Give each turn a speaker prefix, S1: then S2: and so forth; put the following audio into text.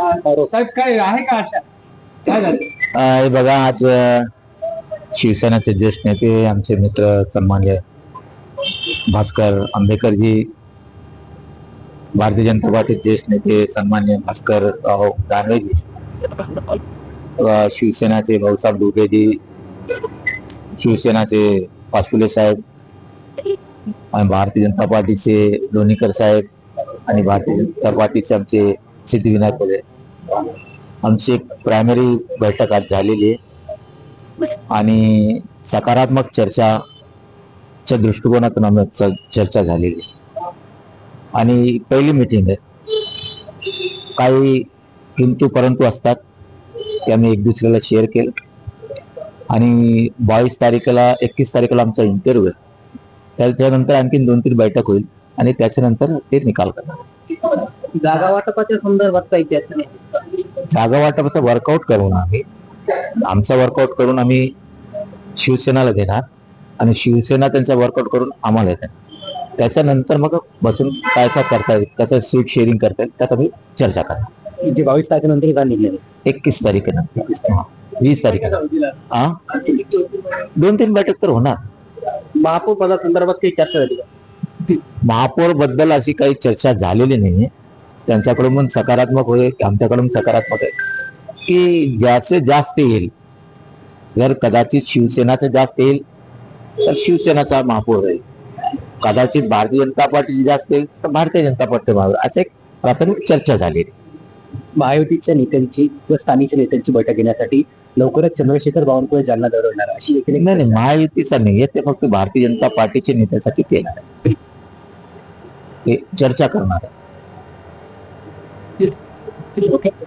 S1: साहेब काय आहे का आशा काय झालं?
S2: अं, हे बघा आज अं, शिवसेनेचे ज्येष्ठ नेते आमचे मित्र सन्मान्य भास्कर आंबेकरजी भारतीय जनता पार्टीचे ज्येष्ठ नेते सन्मान्य भास्कर राव हो, दानवेजी अं, शिवसेनाचे भाऊसाहेब दुबेजी शिवसेनाचे पाचपुले साहेब आणि भारतीय जनता पार्टीचे लोणीकर साहेब आणि भारतीय जनता पार्टीचे आमचे सिद्धिविनायक आमची एक प्रायमरी बैठक आज झालेली आहे. आणि सकारात्मक चर्चाच्या दृष्टिकोनातून आम्ही चर्चा झालेली आहे. आणि पहिली मीटिंग आहे. काही किंतु परंतु असतात ते आम्ही एक दुसऱ्याला शेअर केलं. आणि बावीस तारखेला एकवीस तारखेला आमचा इंटरव्ह्यू आहे. त्याच्यानंतर आणखीन दोन तीन बैठक होईल आणि त्याच्यानंतर ते निकाल करणार.
S1: जागा वाटपाच्या संदर्भात काही चर्चा नाही.
S2: जागा वाटपाचं वर्कआउट करून आम्ही आमचा वर्कआउट करून आम्ही शिवसेनाला देणार आणि शिवसेना त्यांचा वर्कआउट करून आम्हाला देणार त्याच्यानंतर मग बसून काय काय करता येईल कसं सीट शेअरिंग करता येईल त्यात आम्ही चर्चा करणार.
S1: जे बावीस तारखेनंतर काय निर्णय
S2: एकवीस तारखेनंतर. हा, वीस तारखेला हा दोन तीन बैठक तर होणार.
S1: महापौर पदासंदर्भात काही चर्चा झाली का?
S2: महापौरबद्दल अशी काही चर्चा झालेली नाही त्यांच्याकडून पण सकारात्मक होईल आमच्याकडून सकारात्मक आहे. की ज्याचे जास्त येईल जर कदाचित शिवसेनाचं जास्त येईल तर शिवसेनाचा महापौर राहील कदाचित भारतीय जनता पार्टी जास्त येईल तर भारतीय जनता पार्टी महापौर असं एक प्राथमिक चर्चा झालेली
S1: महायुतीच्या नेत्यांची व स्थानिक नेत्यांची बैठक घेण्यासाठी लवकरच चंद्रशेखर बावनकुळे जालना दौडवणार अशी देखील एक
S2: नाही नाही महायुतीचा नाही. आहे ते फक्त भारतीय जनता पार्टीचे नेत्यासाठी ते ते चर्चा करणार आहे.